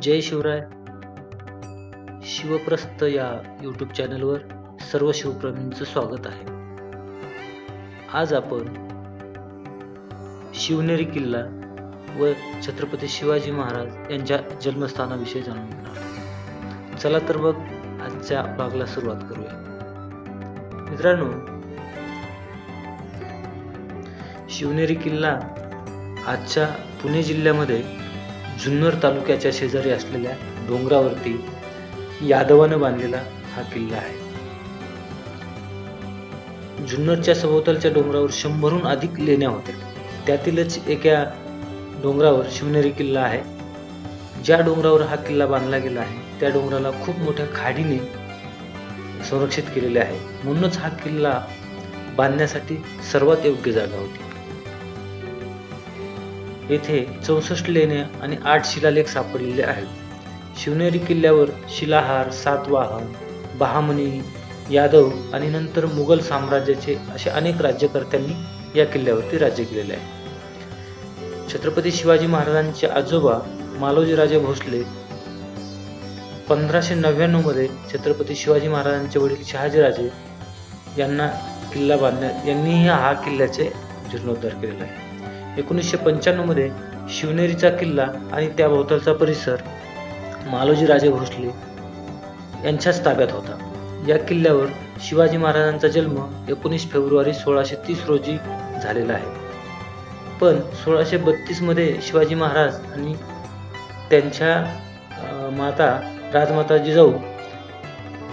जय शिवराय. शिवप्रस्थ या यूट्यूब चॅनलवर सर्व शिवप्रेमींचं स्वागत आहे. आज आपण शिवनेरी किल्ला व छत्रपती शिवाजी महाराज यांच्या जन्मस्थानाविषयी जाणून घेणार चला तर मग आजच्या भागला सुरुवात करूया. मित्रांनो शिवनेरी किल्ला आजच्या पुणे जिल्ह्यामध्ये जुन्नर तालुक्याच्या शेजारी असलेल्या डोंगरावरती यादवानं बांधलेला हा किल्ला आहे. जुन्नरच्या सभोवतालच्या डोंगरावर शंभरहून अधिक लेण्या होत्या. त्यातीलच एका डोंगरावर शिवनेरी किल्ला आहे. ज्या डोंगरावर हा किल्ला बांधला गेला आहे त्या डोंगराला खूप मोठ्या खाडीने संरक्षित केलेले आहे. म्हणूनच हा किल्ला बांधण्यासाठी सर्वात योग्य जागा होती. येथे चौसष्ट लेण्या आणि आठ शिलालेख सापडलेले आहेत. शिवनेरी किल्ल्यावर शिलाहार सातवाहन बहामनी यादव आणि नंतर मुघल साम्राज्याचे असे अनेक राज्यकर्त्यांनी या किल्ल्यावरती राज्य केलेले आहे. छत्रपती शिवाजी महाराजांचे आजोबा मालोजीराजे भोसले पंधराशे नव्याण्णवमध्ये छत्रपती शिवाजी महाराजांचे वडील शहाजीराजे यांना किल्ला बांधण्या यांनीही हा किल्ल्याचे जीर्णोद्धार केलेला आहे. एकोणीसशे पंच्याण्णवमध्ये शिवनेरीचा किल्ला आणि त्या भोवतालचा परिसर मालोजी राजे भोसले यांच्याच ताब्यात होता. या किल्ल्यावर शिवाजी महाराजांचा जन्म एकोणीस फेब्रुवारी सोळाशे तीस रोजी झालेला आहे. पण सोळाशे बत्तीसमध्ये शिवाजी महाराज आणि त्यांच्या माता राजमाता जिजाऊ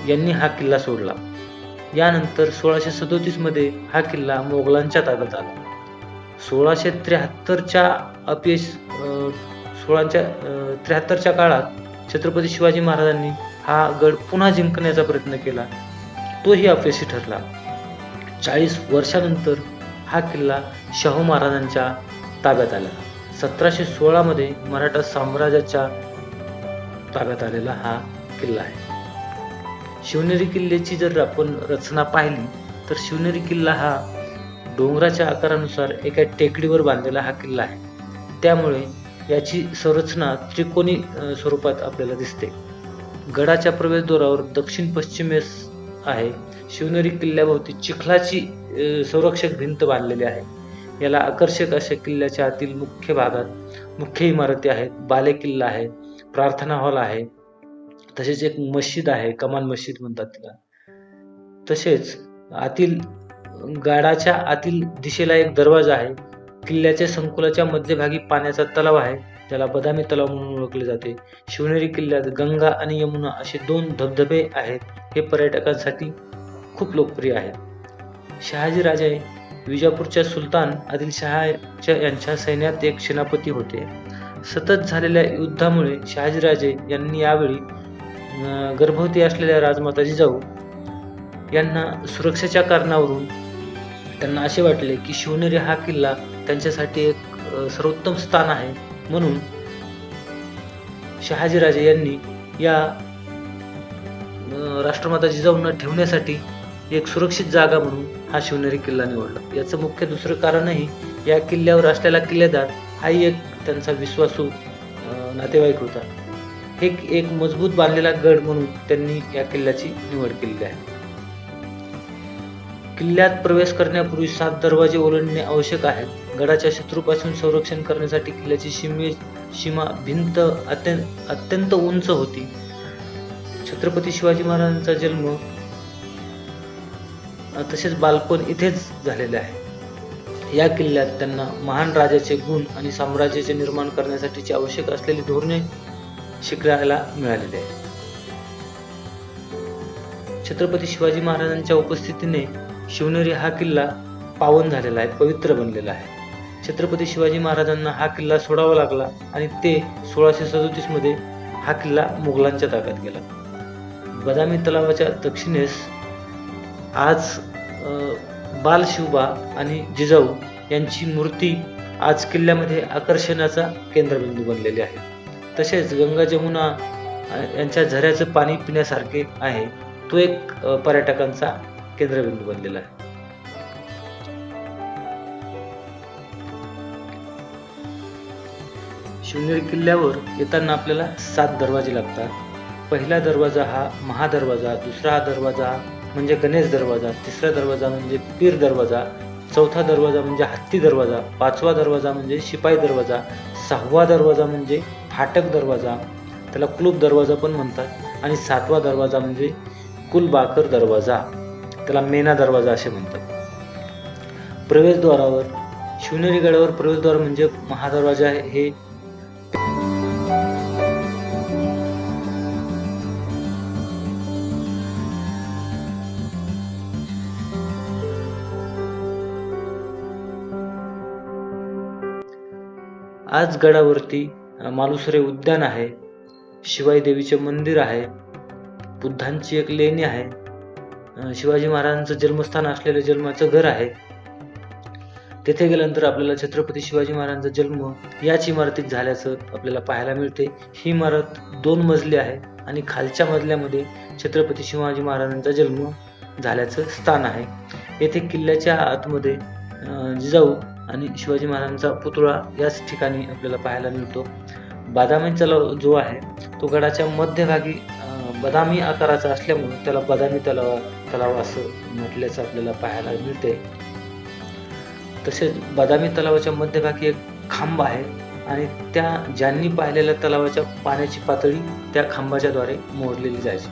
यांनी हा किल्ला सोडला. यानंतर सोळाशे सदोतीसमध्ये हा किल्ला मोगलांच्या ताब्यात आला. सोळाशे त्र्याहत्तरच्या अपयश अं, सोळाच्या त्र्याहत्तरच्या काळात छत्रपती शिवाजी महाराजांनी हा गड पुन्हा जिंकण्याचा प्रयत्न केला. तोही अपयशी ठरला. चाळीस वर्षानंतर हा किल्ला शाहू महाराजांच्या ताब्यात आला. सतराशे सोळामध्ये मराठा साम्राज्याच्या ताब्यात आलेला हा किल्ला आहे. शिवनेरी किल्ल्याची जर आपण रचना पाहिली तर शिवनेरी किल्ला हा डोंगराच्या आकारानुसार एका टेकडीवर बांधलेला हा किल्ला आहे. त्यामुळे याची संरचना त्रिकोणी स्वरूपात आपल्याला दिसते. गडाच्या प्रवेशद्वारावर दक्षिण पश्चिमेस आहे. शिवनेरी किल्ल्याभोवती चिखलाची संरक्षक भिंत बांधलेली आहे. याला आकर्षक अशा किल्ल्याच्या आतील मुख्य भागात मुख्य इमारती आहेत बाले किल्ला आहे प्रार्थना हॉल आहे तसेच एक मस्जिद आहे कमान मस्जिद म्हणतात तिला. तसेच आतील गाडाच्या आतील दिशेला एक दरवाजा आहे. किल्ल्याच्या संकुलाच्या मध्यभागी पाण्याचा तलाव आहे. त्याला बदामी तलाव म्हणून ओळखले जाते. शिवनेरी किल्ल्यात गंगा आणि यमुना असे दोन धबधबे आहेत. हे पर्यटकांसाठी खूप लोकप्रिय आहेत. शहाजी राजे विजापूरच्या सुलतान आदिलशहाच्या यांच्या सैन्यात एक सेनापती होते. सतत झालेल्या युद्धामुळे शहाजीराजे यांनी यावेळी गर्भवती असलेल्या राजमाता जिजाऊ यांना सुरक्षेच्या कारणावरून त्यांना असे वाटले की शिवनेरी हा किल्ला त्यांच्यासाठी एक सर्वोत्तम स्थान आहे. म्हणून शहाजीराजे यांनी या राष्ट्रमाता जिजाऊंना ठेवण्यासाठी एक सुरक्षित जागा म्हणून हा शिवनेरी किल्ला निवडला. याचं मुख्य दुसरं कारणही या किल्ल्यावर असलेला किल्लेदार हाही एक त्यांचा विश्वासू नातेवाईक होता. हे एक मजबूत बांधलेला गड म्हणून त्यांनी या किल्ल्याची निवड केलेली आहे. किल्ल्यात प्रवेश करण्यापूर्वी सात दरवाजे ओलांडणे आवश्यक आहे. गडाच्या शत्रूपासून संरक्षण करण्यासाठी किल्ल्याची सीमे सीमा भिंत अत्यंत अत्यंत उंच होती. छत्रपती शिवाजी महाराजांचा जन्म तसेच बालपण इथेच झालेले आहे. या किल्ल्यात त्यांना महान राजाचे गुण आणि साम्राज्याचे निर्माण करण्यासाठीची आवश्यक असलेली धोरणे शिकायला मिळालेली आहे. छत्रपती शिवाजी महाराजांच्या उपस्थितीने शिवनेरी हा किल्ला पावन झालेला आहे पवित्र बनलेला आहे. छत्रपती शिवाजी महाराजांना हा किल्ला सोडावा लागला आणि ते सोळाशे सदोतीसमध्ये हा किल्ला मुघलांच्या ताब्यात गेला. बदामी तलावाच्या दक्षिणेस आज बाल शिवबा आणि जिजाऊ यांची मूर्ती आज किल्ल्यामध्ये आकर्षणाचा केंद्रबिंदू बनलेली आहे. तसेच गंगा जमुना यांच्या झऱ्याचं पाणी पिण्यासारखे आहे. तो एक पर्यटकांचा केंद्रबिंदू बनलेला आहे. शिवनेरी किल्ल्यावर येताना आपल्याला सात दरवाजे लागतात. पहिला दरवाजा हा महादरवाजा दुसरा हा दरवाजा म्हणजे गणेश दरवाजा तिसरा दरवाजा म्हणजे पीर दरवाजा चौथा दरवाजा म्हणजे हत्ती दरवाजा पाचवा दरवाजा म्हणजे शिपाई दरवाजा सहावा दरवाजा म्हणजे फाटक दरवाजा त्याला कुलूप दरवाजा पण म्हणतात. आणि सातवा दरवाजा म्हणजे कुलबाकर दरवाजा. त्याला मेना दरवाजा असे म्हणतात. प्रवेशद्वारावर शिवनेरी गडावर प्रवेशद्वार म्हणजे महादरवाजा हे आज गडावरती मालुसरे उद्यान आहे शिवाई देवीचे मंदिर आहे बुद्धांची एक लेणी आहे. शिवाजी महाराजांचं जन्मस्थान असलेलं जन्माचं घर आहे. तेथे गेल्यानंतर आपल्याला छत्रपती शिवाजी महाराजांचा जन्म याच इमारतीत झाल्याचं आपल्याला पाहायला मिळते. ही इमारत दोन मजली आहे आणि खालच्या मजल्यामध्ये छत्रपती शिवाजी महाराजांचा जन्म झाल्याचं स्थान आहे. येथे किल्ल्याच्या आतमध्ये जिजाऊ आणि शिवाजी महाराजांचा पुतळा याच ठिकाणी आपल्याला पाहायला मिळतो. बदामी तलाव जो आहे तो गडाच्या मध्यभागी बदामी आकाराचा असल्यामुळे त्याला बदामी तलाव तलाव असं म्हटल्याचं आपल्याला पाहायला मिळते तसेच बदामी तलावाच्या मध्यभागी एक खांब आहे आणि त्या ज्यांनी पाहिलेल्या तलावाच्या पाण्याची पातळी त्या खांबाच्या द्वारे मोजलेली जायची.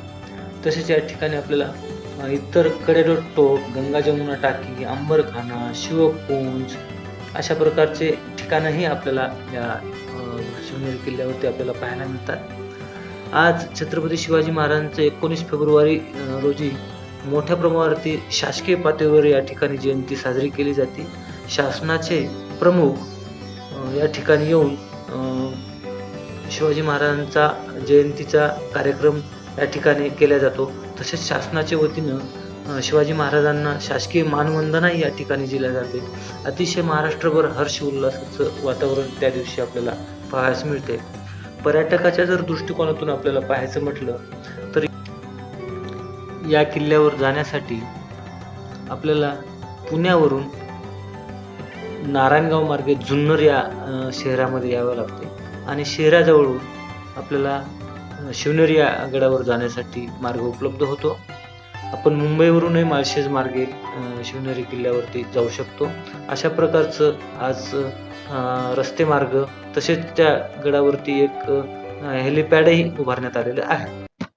तसेच या ठिकाणी आपल्याला इतर कडेलोट टोक गंगा जमुना टाकी अंबरखाना शिवकुंज अशा प्रकारचे ठिकाणंही आपल्याला या शिवनेर शिवनेरी किल्ल्यावरती आपल्याला पाहायला मिळतात. आज छत्रपती शिवाजी महाराजांचं एकोणीस फेब्रुवारी रोजी मोठ्या प्रमाणावरती शासकीय पातळीवर या ठिकाणी जयंती साजरी केली जाते. शासनाचे प्रमुख या ठिकाणी येऊन शिवाजी महाराजांचा जयंतीचा कार्यक्रम या ठिकाणी केला जातो. तसेच शासनाच्या वतीनं शिवाजी महाराजांना शासकीय मानवंदनाही या ठिकाणी दिल्या जाते. अतिशय महाराष्ट्रभर हर्ष उल्हासाचं वातावरण त्या दिवशी आपल्याला पाहायला मिळते पर्यटकाच्या जर दृष्टिकोनातून आपल्याला पाहायचं म्हटलं तर या किल्ल्यावर जाण्यासाठी आपल्याला पुण्यावरून नारायणगाव मार्गे जुन्नर या शहरामध्ये यावं लागते. आणि शहराजवळून आपल्याला शिवनेरी या गडावर जाण्यासाठी मार्ग उपलब्ध होतो. आपण मुंबईवरूनही माळशेज मार्गे शिवनेरी किल्ल्यावरती जाऊ शकतो. अशा प्रकारचं आज रस्ते मार्ग तसेच त्या गडावरती एक हेलिपॅडही उभारण्यात आलेलं आहे.